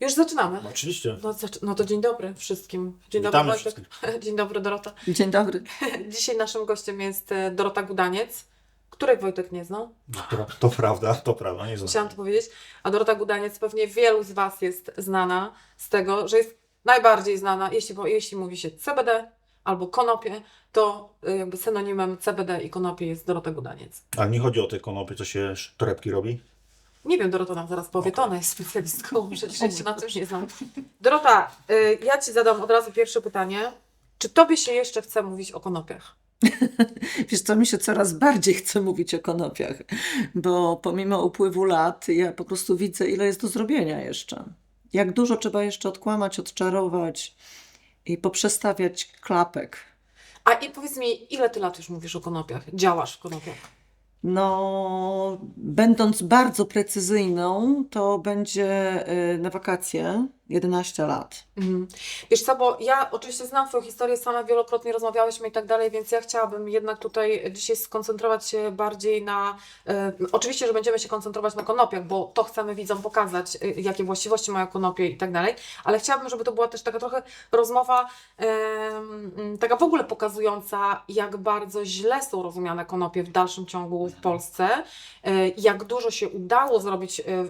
Już zaczynamy. No, oczywiście. No, zac- no to dzień dobry wszystkim. Dzień Witamy dobry Wojtek. Dzień dobry Dorota. Dzień dobry. Dzisiaj naszym gościem jest e, Dorota Gudaniec, której Wojtek nie znał. To, to prawda, to prawda, nie znam. Chciałam to powiedzieć. A Dorota Gudaniec pewnie wielu z Was jest znana z tego, że jest najbardziej znana, jeśli, bo- jeśli mówi się CBD albo konopie, to y, jakby synonimem CBD i konopie jest Dorota Gudaniec. Ale nie chodzi o te konopie, co się torebki robi? Nie wiem, Dorota nam zaraz powie, to ona jest specjalistką, przecież ja się na tym nie znam. Dorota, y, ja Ci zadam od razu pierwsze pytanie. Czy Tobie się jeszcze chce mówić o konopiach? Wiesz co, mi się coraz bardziej chce mówić o konopiach, bo pomimo upływu lat ja po prostu widzę, ile jest do zrobienia jeszcze. Jak dużo trzeba jeszcze odkłamać, odczarować i poprzestawiać klapek. A i powiedz mi, ile Ty lat już mówisz o konopiach? Działasz w konopiach? No, będąc bardzo precyzyjną, to będzie y, na wakacje 11 lat. Mhm. Wiesz co, bo ja oczywiście znam Twoją historię, sama wielokrotnie rozmawiałyśmy i tak dalej, więc ja chciałabym jednak tutaj dzisiaj skoncentrować się bardziej na... E, oczywiście, że będziemy się koncentrować na konopiach, bo to chcemy widzom pokazać, e, jakie właściwości mają konopie i tak dalej, ale chciałabym, żeby to była też taka trochę rozmowa e, taka w ogóle pokazująca, jak bardzo źle są rozumiane konopie w dalszym ciągu w Polsce, e, jak dużo się udało zrobić e, e,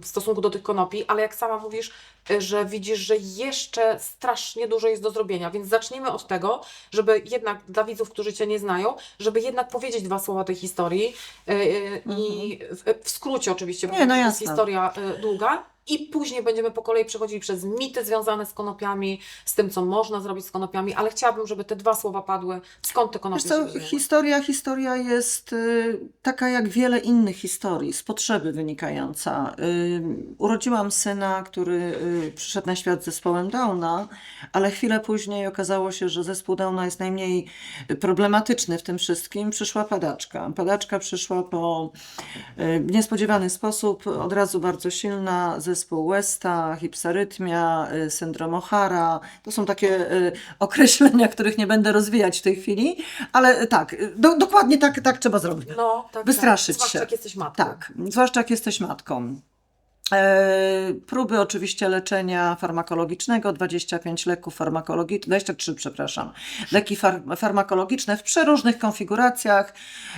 w stosunku do tych konopi, ale jak sama mówisz, że widzisz, że jeszcze strasznie dużo jest do zrobienia, więc zacznijmy od tego, żeby jednak dla widzów, którzy Cię nie znają, żeby jednak powiedzieć dwa słowa tej historii e, e, i w, w skrócie oczywiście, bo Nie, no to jest jasne. historia długa. I później będziemy po kolei przechodzili przez mity związane z konopiami, z tym, co można zrobić z konopiami, ale chciałabym, żeby te dwa słowa padły. Skąd te konopie Wiesz co, się wzięły? historia, historia jest y, taka jak wiele innych historii, z potrzeby wynikająca. Y, urodziłam syna, który y, przyszedł na świat z zespołem Downa, ale chwilę później okazało się, że zespół Downa jest najmniej problematyczny w tym wszystkim. Przyszła padaczka. Padaczka przyszła po y, niespodziewany sposób, od razu bardzo silna, zespół Westa, hipsarytmia, y, syndrom O'Hara. To są takie y, określenia, których nie będę rozwijać w tej chwili, ale y, tak, do, dokładnie tak, tak trzeba zrobić. No, tak, Wystraszyć tak. Zwłaszcza się. jak jesteś matką. Tak, zwłaszcza jak jesteś matką. E, próby oczywiście leczenia farmakologicznego, 25 leków farmakologicznych, 23 przepraszam, leki far farmakologiczne w przeróżnych konfiguracjach.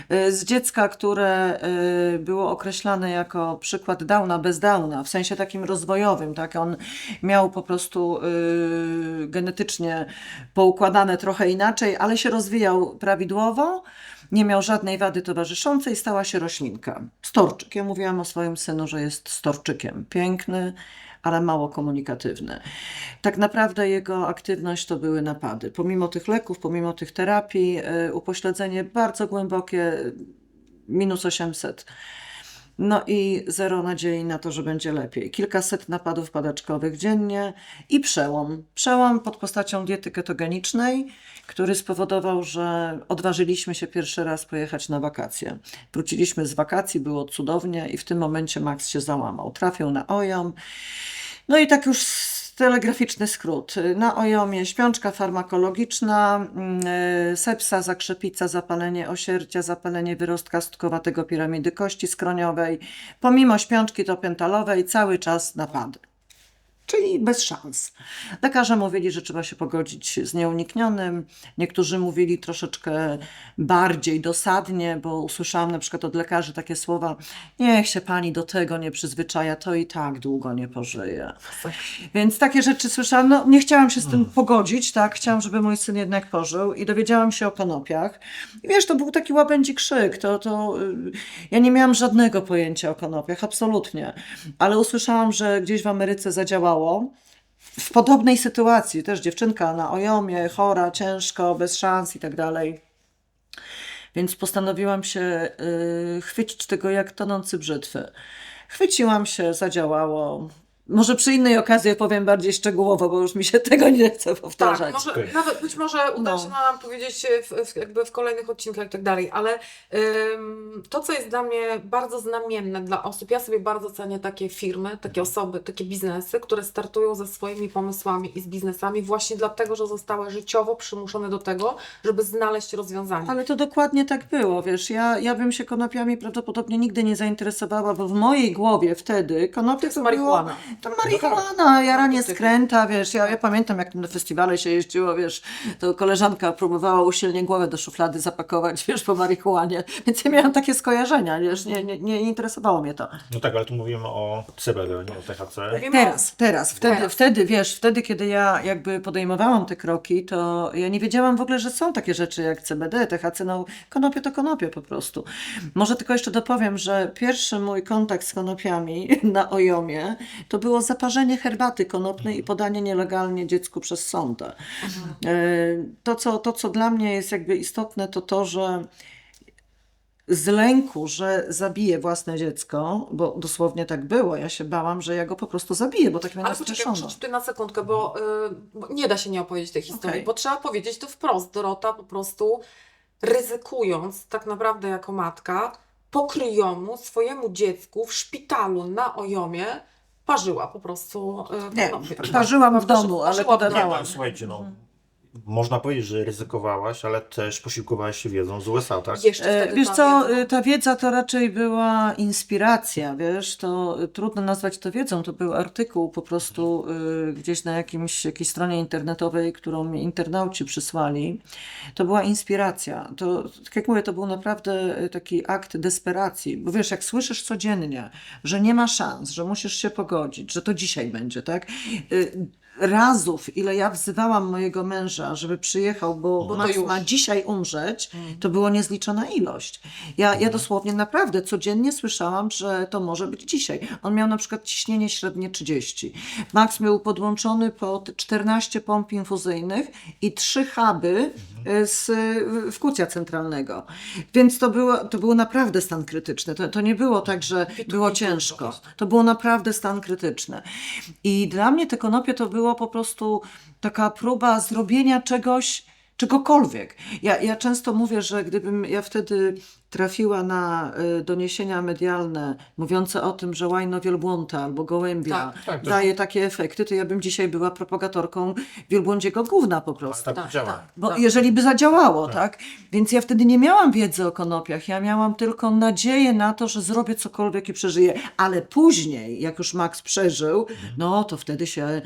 E, z dziecka, które e, było określane jako przykład Downa bez Downa, w sensie takim rozwojowym, tak, on miał po prostu genetycznie poukładane trochę inaczej, ale się rozwijał prawidłowo, nie miał żadnej wady towarzyszącej, stała się roślinka. Storczyk. Ja mówiłam o swoim synu, że jest storczykiem. Piękny, ale mało komunikatywny. Tak naprawdę jego aktywność to były napady. Pomimo tych leków, pomimo tych terapii, y, upośledzenie bardzo głębokie, minus 800. No i zero nadziei na to, że będzie lepiej. Kilkaset napadów padaczkowych dziennie i przełom. Przełom pod postacią diety ketogenicznej, który spowodował, że odważyliśmy się pierwszy raz pojechać na wakacje. Wróciliśmy z wakacji, było cudownie i w tym momencie Max się załamał. Trafił na OJOM. No i tak już telegraficzny skrót. Na ojomie śpiączka farmakologiczna, mm, sepsa, zakrzepica, zapalenie osierdzia, zapalenie wyrostka stkowatego piramidy kości skroniowej. Pomimo śpiączki topentalowej cały czas napady. Czyli bez szans. Lekarze mówili, że trzeba się pogodzić z nieuniknionym. Niektórzy mówili troszeczkę bardziej dosadnie, bo usłyszałam na przykład od lekarzy takie słowa: Niech się pani do tego nie przyzwyczaja, to i tak długo nie pożyje. Więc takie rzeczy słyszałam. No, nie chciałam się z tym pogodzić, tak? Chciałam, żeby mój syn jednak pożył i dowiedziałam się o konopiach. I wiesz, to był taki łabędzi krzyk. To, to, y, ja nie miałam żadnego pojęcia o konopiach, absolutnie. Ale usłyszałam, że gdzieś w Ameryce zadziałało. W podobnej sytuacji, też dziewczynka na ojomie, chora, ciężko, bez szans i tak dalej. Więc postanowiłam się y, chwycić tego jak tonący brzytwy. Chwyciłam się, zadziałało. Może przy innej okazji opowiem bardziej szczegółowo, bo już mi się tego nie chce powtarzać. Tak, może, nawet być może uda No. się nam powiedzieć w, w, jakby w kolejnych odcinkach i tak dalej, ale ym, to, co jest dla mnie bardzo znamienne dla osób, ja sobie bardzo cenię takie firmy, takie osoby, takie biznesy, które startują ze swoimi pomysłami i z biznesami właśnie dlatego, że zostały życiowo przymuszone do tego, żeby znaleźć rozwiązanie. Ale to dokładnie tak było, wiesz, ja, ja bym się konopiami prawdopodobnie nigdy nie zainteresowała, bo w mojej głowie wtedy konopie To jest to marihuana. Było, to marihuana, jaranie skręta, wiesz, ja, ja pamiętam jak na festiwale się jeździło, wiesz, to koleżanka próbowała usilnie głowę do szuflady zapakować, wiesz, po marihuanie, więc ja miałam takie skojarzenia, wiesz, nie, nie, nie interesowało mnie to. No tak, ale tu mówimy o CBD, nie o THC. Teraz, teraz, wtedy, Teraz. wtedy, wiesz, wtedy, kiedy ja jakby podejmowałam te kroki, to ja nie wiedziałam w ogóle, że są takie rzeczy jak CBD, THC, no konopie to konopie po prostu. Może tylko jeszcze dopowiem, że pierwszy mój kontakt z konopiami na Ojomie to było zaparzenie herbaty konopnej i podanie nielegalnie dziecku przez sondę. E, To co, to, co dla mnie jest jakby istotne, to to, że z lęku, że zabiję własne dziecko, bo dosłownie tak było, ja się bałam, że ja go po prostu zabiję, bo tak mnie Ale nastraszono. ci tutaj na sekundkę, bo, y, bo nie da się nie opowiedzieć tej historii, Okej. bo trzeba powiedzieć to wprost. Dorota po prostu ryzykując tak naprawdę jako matka, pokryjomu swojemu dziecku w szpitalu na Ojomie parzyła po prostu y, Nie, konopie. parzyłam w domu, ale parzyła w domu. podawałam. No, słuchajcie, no. Można powiedzieć, że ryzykowałaś, ale też posiłkowałaś się wiedzą z USA, tak? Jeszcze E, wtedy Wiesz ta co, wiedza- e, ta wiedza to raczej była inspiracja, wiesz, to e, trudno nazwać to wiedzą, to był artykuł po prostu e, gdzieś na jakimś, jakiejś stronie internetowej, którą mi internauci przysłali. To była inspiracja. To, tak jak mówię, to był naprawdę e, taki akt desperacji, bo wiesz, jak słyszysz codziennie, że nie ma szans, że musisz się pogodzić, że to dzisiaj będzie, tak? E, Razów, ile ja wzywałam mojego męża, żeby przyjechał, bo, Bo Max ma dzisiaj umrzeć, to było niezliczona ilość. Ja, ja dosłownie naprawdę codziennie słyszałam, że to może być dzisiaj. On miał na przykład ciśnienie średnie 30. Max miał podłączony pod 14 pomp infuzyjnych i 3 huby y, z wkłucia centralnego. Więc to było, to było naprawdę stan krytyczny. To, to nie było tak, że było ciężko. To było naprawdę stan krytyczny. I dla mnie te konopie to było po prostu taka próba zrobienia czegoś, czegokolwiek. Ja, ja często mówię, że gdybym ja wtedy trafiła na y, doniesienia medialne mówiące o tym, że łajno wielbłąta albo gołębia Tak, tak, to- daje takie efekty, to ja bym dzisiaj była propagatorką wielbłądziego gówna po prostu. Tak, Tak, działa. tak. Bo jeżeli by zadziałało, tak. Więc ja wtedy nie miałam wiedzy o konopiach, ja miałam tylko nadzieję na to, że zrobię cokolwiek i przeżyję. Ale później, jak już Max przeżył, no to wtedy się,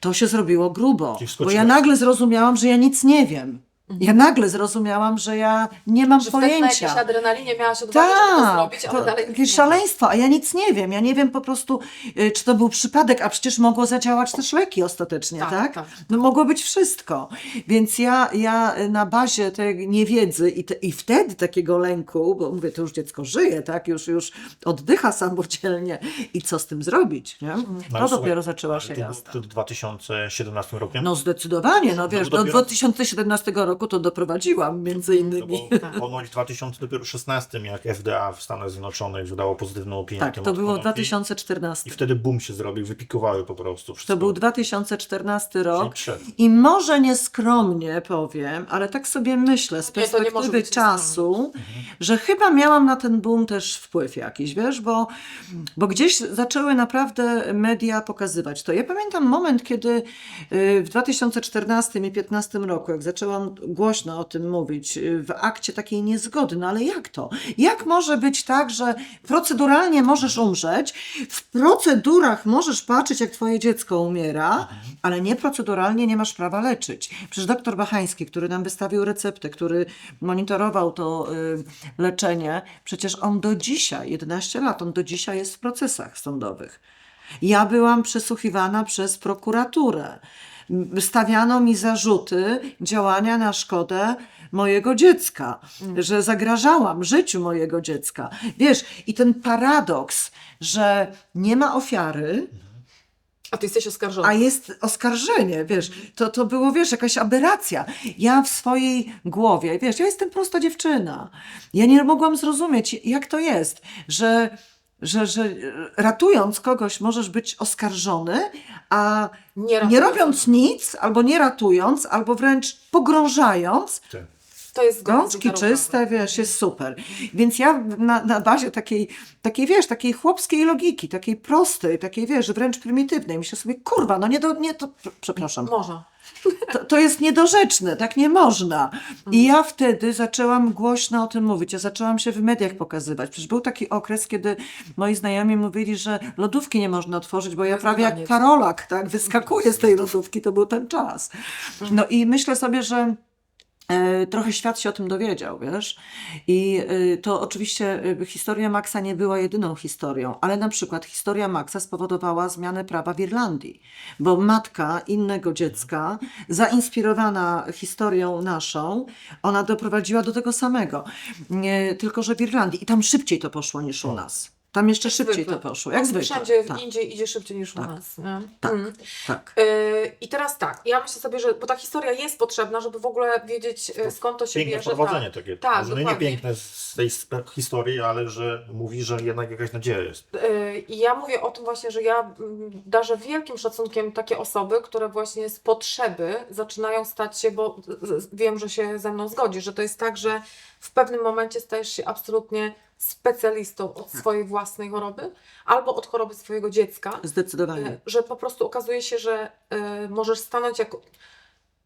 to się zrobiło grubo. Bo ja nagle zrozumiałam, że ja nic nie wiem. Ja nagle zrozumiałam, że ja nie mam Że na pojęcia. jakiejś adrenalinie miałaś odwagę, żeby to Tak, zrobić, ale to dalej jakieś a ja nic nie wiem. Ja nie wiem po prostu, y, czy to był przypadek, a przecież mogło zadziałać też leki ostatecznie, Tak, tak? tak. No mogło być wszystko. Więc ja, ja na bazie tej niewiedzy i, te, i wtedy takiego lęku, bo mówię, to już dziecko żyje, tak? Już, już oddycha samodzielnie i co z tym zrobić, nie? No, To dopiero zaczęła się to jazda. wtedy 2017 rokiem? No zdecydowanie, no wiesz, bo do dopiero- 2017 roku to doprowadziłam między No innymi. bo ponoć w 2016, jak FDA w Stanach Zjednoczonych wydało pozytywną opinię Tak, to było konopi. 2014. I wtedy boom się zrobił, wypikowały po prostu wszystko. To był 2014 Czyli rok. I może nieskromnie powiem, ale tak sobie myślę z Nie, nie perspektywy być czasu, że chyba miałam na ten boom też wpływ jakiś, wiesz, bo, bo gdzieś zaczęły naprawdę media pokazywać to. Ja pamiętam moment, kiedy y, w 2014 i 2015 roku, jak zaczęłam głośno o tym mówić, y, w akcie takiej niezgody, no ale jak to? Jak może być tak, że proceduralnie możesz umrzeć, w procedurach możesz patrzeć, jak twoje dziecko umiera, ale nie proceduralnie nie masz prawa leczyć. Przecież doktor Bachański, który nam wystawił receptę, który monitorował to y, leczenie, przecież on do dzisiaj, 11 lat, on do dzisiaj jest w procesach sądowych. Ja byłam przesłuchiwana przez prokuraturę. Stawiano mi zarzuty działania na szkodę mojego dziecka, że zagrażałam życiu mojego dziecka. Wiesz, i ten paradoks, że nie ma ofiary, A ty jesteś oskarżony. a jest oskarżenie, wiesz, to, to było, wiesz, jakaś aberracja. Ja w swojej głowie, wiesz, ja jestem prosta dziewczyna. Ja nie mogłam zrozumieć, jak to jest, że że, że ratując kogoś możesz być oskarżony, a Nie, nie robiąc nic, albo nie ratując, albo wręcz pogrążając, Tak. To jest Gąski czyste, wiesz, jest super. Więc ja na, na bazie takiej, takiej, wiesz, takiej chłopskiej logiki, takiej prostej, takiej, wiesz, wręcz prymitywnej, myślę sobie, kurwa, no nie do, nie to, przepraszam, Można. to, to jest niedorzeczne, tak nie można. I ja wtedy zaczęłam głośno o tym mówić, ja zaczęłam się w mediach pokazywać. Przecież był taki okres, kiedy moi znajomi mówili, że lodówki nie można otworzyć, bo ja prawie jak. Karolak, tak, wyskakuję z tej lodówki, to był ten czas. No i myślę sobie, że trochę świat się o tym dowiedział, wiesz. I e, to oczywiście e, historia Maxa nie była jedyną historią, ale na przykład historia Maxa spowodowała zmianę prawa w Irlandii, bo matka innego dziecka, zainspirowana historią naszą, ona doprowadziła do tego samego. Tylko, że w Irlandii. I tam szybciej to poszło niż u nas. Tam jeszcze szybciej zwykle. to poszło, jak zwykle. Wszędzie tak, indziej idzie szybciej niż Tak. u nas. Nie? Tak. Mm. tak. Yy, I teraz tak, ja myślę sobie, że bo ta historia jest potrzebna, żeby w ogóle wiedzieć yy, skąd to się Piękne bierze. prowadzenie tak. takie. Tak, Może nie dokładnie. piękne z tej historii, ale że mówi, że jednak jakaś nadzieja jest. Yy, I ja mówię o tym właśnie, że ja mm, darzę wielkim szacunkiem takie osoby, które właśnie z potrzeby zaczynają stać się, bo wiem, że się ze mną zgodzi, że to jest tak, że w pewnym momencie stajesz się absolutnie specjalistą od swojej własnej choroby albo od choroby swojego dziecka. Zdecydowanie. E, że po prostu okazuje się, że e, możesz stanąć jak.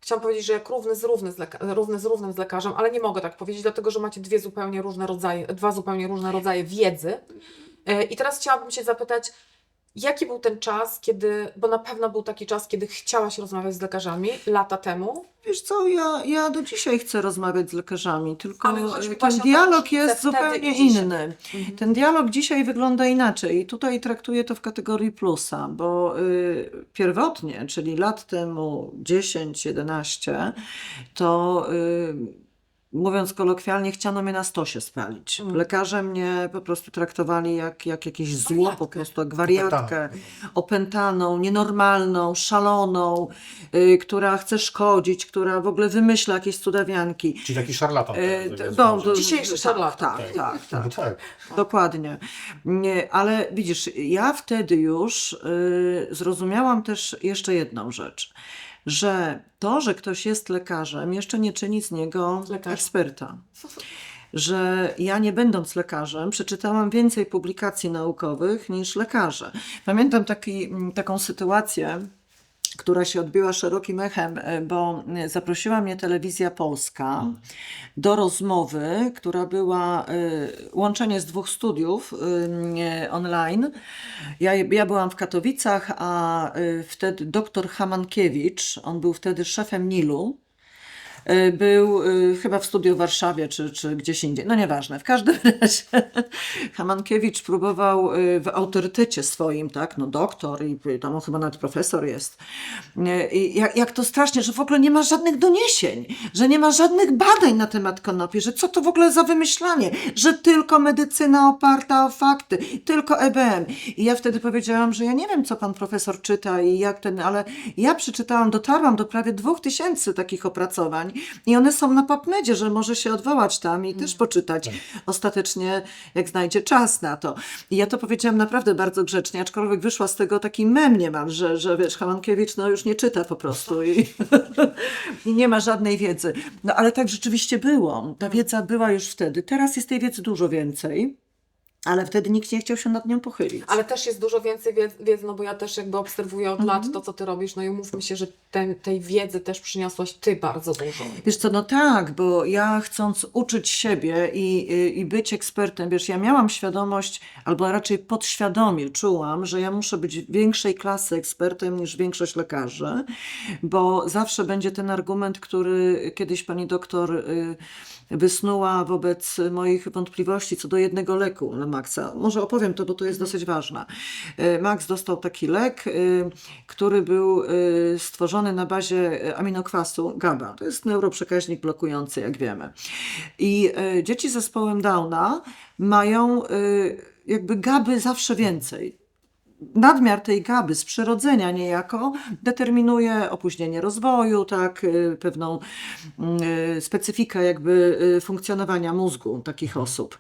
Chciałam powiedzieć, że jak równy z, równy, z leka- równy z równym z lekarzem, ale nie mogę tak powiedzieć, dlatego że macie dwie zupełnie różne rodzaje, dwa zupełnie różne rodzaje wiedzy. E, I teraz chciałabym Cię zapytać, jaki był ten czas, kiedy, bo na pewno był taki czas, kiedy chciałaś rozmawiać z lekarzami lata temu. Wiesz co, ja, ja do dzisiaj chcę rozmawiać z lekarzami, tylko ten dialog jest zupełnie inny. Ten dialog dzisiaj wygląda inaczej i tutaj traktuję to w kategorii plusa, bo y, pierwotnie, czyli lat temu 10-11, to y, mówiąc kolokwialnie, chciano mnie na stosie spalić. Mm. Lekarze mnie po prostu traktowali jak, jak jakieś zło, po prostu jak wariatkę, opętaną, nienormalną, szaloną, y, która chce szkodzić, która w ogóle wymyśla jakieś cudawianki. Czyli taki szarlatan. T- tak może. Dzisiejszy tak, szarlatan. Tak, tak, tak. No tak. Dokładnie. Nie, ale widzisz, ja wtedy już y, zrozumiałam też jeszcze jedną rzecz, że to, że ktoś jest lekarzem, jeszcze nie czyni z niego Lekarza. eksperta. Że ja nie będąc lekarzem, przeczytałam więcej publikacji naukowych niż lekarze. Pamiętam taki, taką sytuację, która się odbiła szerokim echem, e, bo e, zaprosiła mnie telewizja polska do rozmowy, która była e, łączenie z dwóch studiów online. Ja, ja byłam w Katowicach, a wtedy doktor Hamankiewicz, on był wtedy szefem NIL-u, był e, chyba w studiu w Warszawie czy, czy gdzieś indziej, no nieważne. W każdym razie Hamankiewicz próbował e, w autorytecie swoim, tak, no doktor i e, tam on chyba nawet profesor jest. E, I jak, jak to strasznie, że w ogóle nie ma żadnych doniesień, że nie ma żadnych badań na temat konopi, że co to w ogóle za wymyślanie, że tylko medycyna oparta o fakty, tylko EBM. I ja wtedy powiedziałam, że ja nie wiem, co pan profesor czyta i jak ten, ale ja przeczytałam, dotarłam do prawie dwóch tysięcy takich opracowań i one są na PubMedzie, że może się odwołać tam i też poczytać ostatecznie, jak znajdzie czas na to. I ja to powiedziałam naprawdę bardzo grzecznie, aczkolwiek wyszła z tego taki mem niemal, że, że wiesz, Hamankiewicz no już nie czyta po prostu i, i nie ma żadnej wiedzy. No ale tak rzeczywiście było. Ta wiedza była już wtedy. Teraz jest tej wiedzy dużo więcej, ale wtedy nikt nie chciał się nad nią pochylić. Ale też jest dużo więcej wiedzy, wiedzy, no bo ja też jakby obserwuję od Mhm. lat to, co ty robisz, no i umówmy się, że ten, tej wiedzy też przyniosłaś ty bardzo dużo. Wiesz co, no tak, bo ja chcąc uczyć siebie i, i, i być ekspertem, wiesz, ja miałam świadomość, albo raczej podświadomie czułam, że ja muszę być większej klasy ekspertem niż większość lekarzy, bo zawsze będzie ten argument, który kiedyś pani doktor y, wysnuła wobec moich wątpliwości co do jednego leku na Maxa. Może opowiem to, bo to jest dosyć ważne. Y, Max dostał taki lek, y, który był y, stworzony na bazie aminokwasu GABA. To jest neuroprzekaźnik blokujący, jak wiemy. I dzieci z zespołem Downa mają jakby GABY zawsze więcej. Nadmiar tej gaby z przyrodzenia niejako determinuje opóźnienie rozwoju, tak, y, pewną y, specyfikę jakby y, funkcjonowania mózgu takich osób.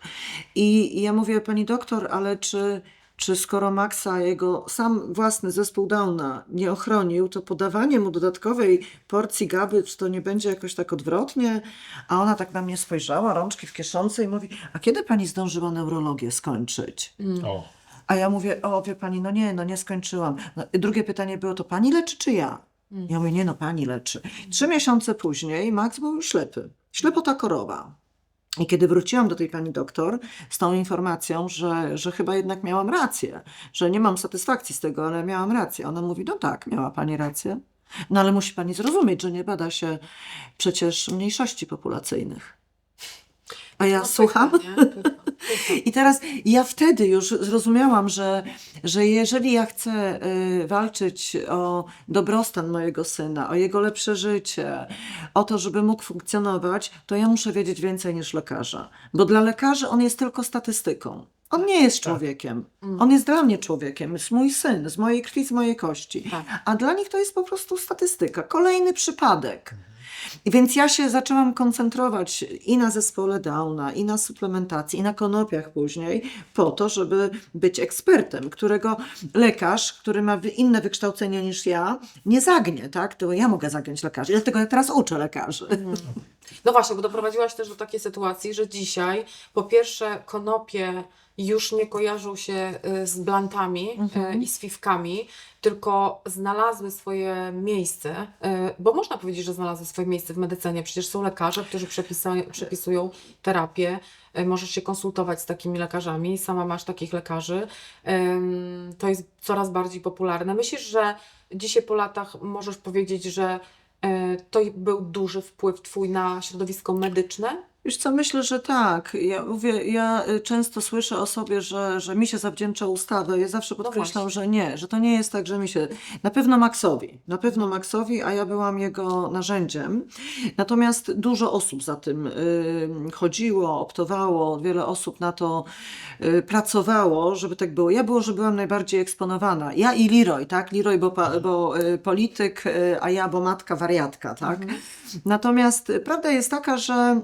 I, ja mówię, pani doktor, ale czy, czy skoro Maxa jego sam własny zespół Downa nie ochronił, to podawanie mu dodatkowej porcji gaby, czy to nie będzie jakoś tak odwrotnie? A ona tak na mnie spojrzała, rączki w kieszonce i mówi, a kiedy pani zdążyła neurologię skończyć? O, A ja mówię, o wie pani, no nie, no nie skończyłam. No, drugie pytanie było, to pani leczy czy ja? Ja mówię, nie no, pani leczy. Trzy miesiące później Max był już ślepy. Ślepota korowa. I kiedy wróciłam do tej pani doktor z tą informacją, że, że chyba jednak miałam rację, że nie mam satysfakcji z tego, ale miałam rację. Ona mówi, no tak, miała pani rację. No ale musi pani zrozumieć, że nie bada się przecież mniejszości populacyjnych. A ja No, słucham. pycha, nie? I teraz ja wtedy już zrozumiałam, że, że jeżeli ja chcę y, walczyć o dobrostan mojego syna, o jego lepsze życie, o to, żeby mógł funkcjonować, to ja muszę wiedzieć więcej niż lekarza. Bo dla lekarzy on jest tylko statystyką. On nie jest człowiekiem. On jest dla mnie człowiekiem. Jest mój syn, z mojej krwi, z mojej kości. Tak. A dla nich to jest po prostu statystyka. Kolejny przypadek. Więc ja się zaczęłam koncentrować i na zespole Downa, i na suplementacji, i na konopiach później, po to, żeby być ekspertem, którego lekarz, który ma inne wykształcenie niż ja, nie zagnie, tak? To ja mogę zagiąć lekarzy. Dlatego ja teraz uczę lekarzy. No właśnie, bo doprowadziłaś też do takiej sytuacji, że dzisiaj po pierwsze konopie już nie kojarzą się y, z blantami y, i z fiwkami, tylko znalazły swoje miejsce, y, bo można powiedzieć, że znalazły swoje miejsce w medycynie. Przecież są lekarze, którzy przepisują terapię. Możesz się konsultować z takimi lekarzami, sama masz takich lekarzy. To jest coraz bardziej popularne. Myślisz, że dzisiaj po latach możesz powiedzieć, że To był duży wpływ Twój na środowisko medyczne? Wiesz co, myślę, że tak. Ja mówię, ja y, często słyszę o sobie, że, że mi się zawdzięcza ustawę. Ja zawsze podkreślam, właśnie. że nie, że to nie jest tak, że mi się. Na pewno Maxowi, na pewno Maxowi, a ja byłam jego narzędziem. Natomiast dużo osób za tym y, chodziło, optowało, wiele osób na to y, pracowało, żeby tak było. Ja było, że byłam najbardziej eksponowana. Ja i Leroy, tak? Leroy, bo, pa, bo y, polityk, y, a ja, bo matka wariatka, tak? Natomiast y, prawda jest taka, że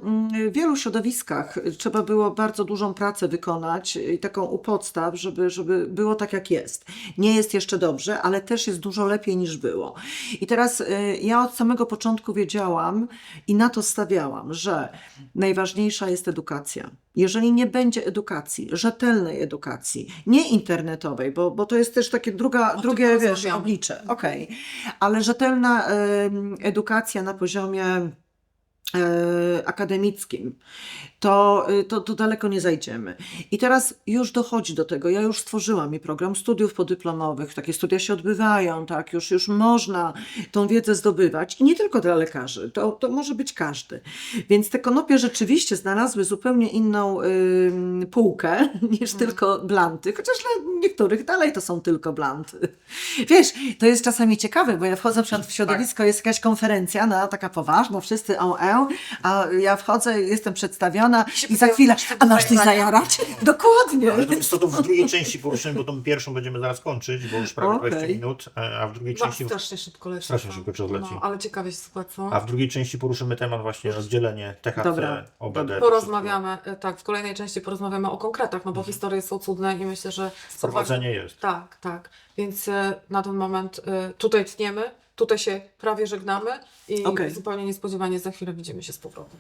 w wielu środowiskach trzeba było bardzo dużą pracę wykonać i taką u podstaw, żeby, żeby było tak, jak jest. Nie jest jeszcze dobrze, ale też jest dużo lepiej niż było. I teraz y, ja od samego początku wiedziałam i na to stawiałam, że najważniejsza jest edukacja. Jeżeli nie będzie edukacji, rzetelnej edukacji, nie internetowej, bo, bo to jest też takie druga, tym drugie wiesz, oblicze, okej, ale rzetelna edukacja na poziomie akademickim, to, y, to, to daleko nie zajdziemy. I teraz już dochodzi do tego. Ja już stworzyłam i program studiów podyplomowych, takie studia się odbywają, tak, już, już można tą wiedzę zdobywać i nie tylko dla lekarzy, to, to może być każdy. Więc te konopie rzeczywiście znalazły zupełnie inną ym, półkę niż tylko blanty, chociaż dla niektórych dalej to są tylko blanty. Wiesz, to jest czasami ciekawe, bo ja wchodzę w środowisko, jest jakaś konferencja, no taka poważna, wszyscy o e, a ja wchodzę, jestem przedstawiona i za chwilę, a masz coś zajarać? Dokładnie. ale to to, to w drugiej części poruszymy, bo tą pierwszą będziemy zaraz kończyć, bo już prawie Okej. 20 minut, e, a w drugiej No, części... strasznie szybko leci. Strasznie szybko czas leci. No, ale ciekawie się słucha, co? A w drugiej części poruszymy temat właśnie rozdzielenie THC, Dobra. OBD. Porozmawiamy, e, tak, w kolejnej części porozmawiamy o konkretach, no bo historie są cudne i myślę, że... Wprowadzenie jest. Tak, tak. Więc e, na ten moment tutaj tniemy, tutaj się prawie żegnamy i Okej. zupełnie niespodziewanie za chwilę widzimy się z powrotem.